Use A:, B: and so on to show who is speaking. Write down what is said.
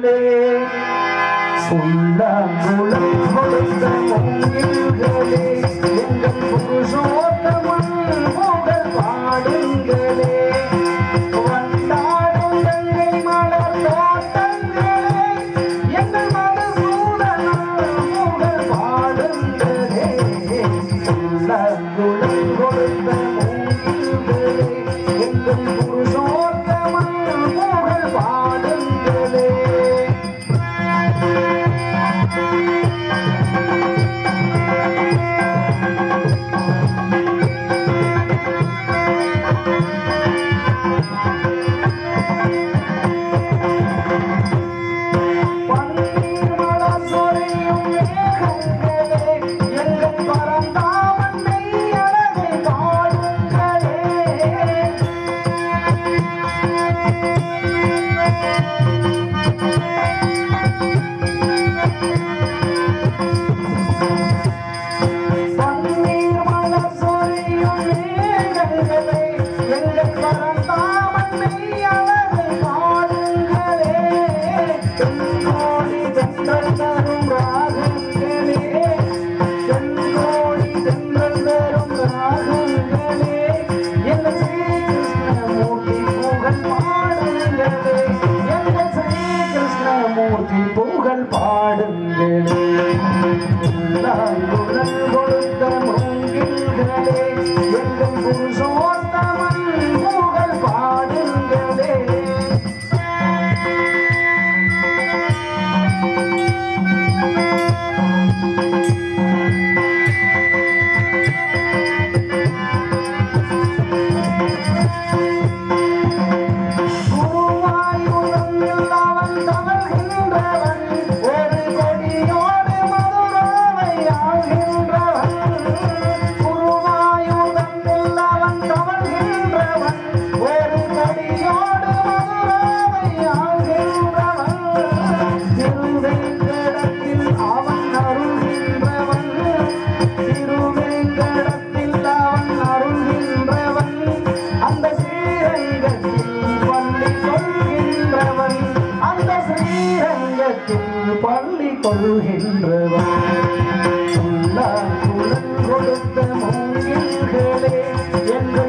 A: 내 손나무라 ஸ்ரீகிருஷ்ணமூர்த்தி புகழ் பாடுங்களே. பள்ளி கொள்கின்றவன் உள்ளாங்குழல் கொடுத்த மூங்கில்களே எங்கள்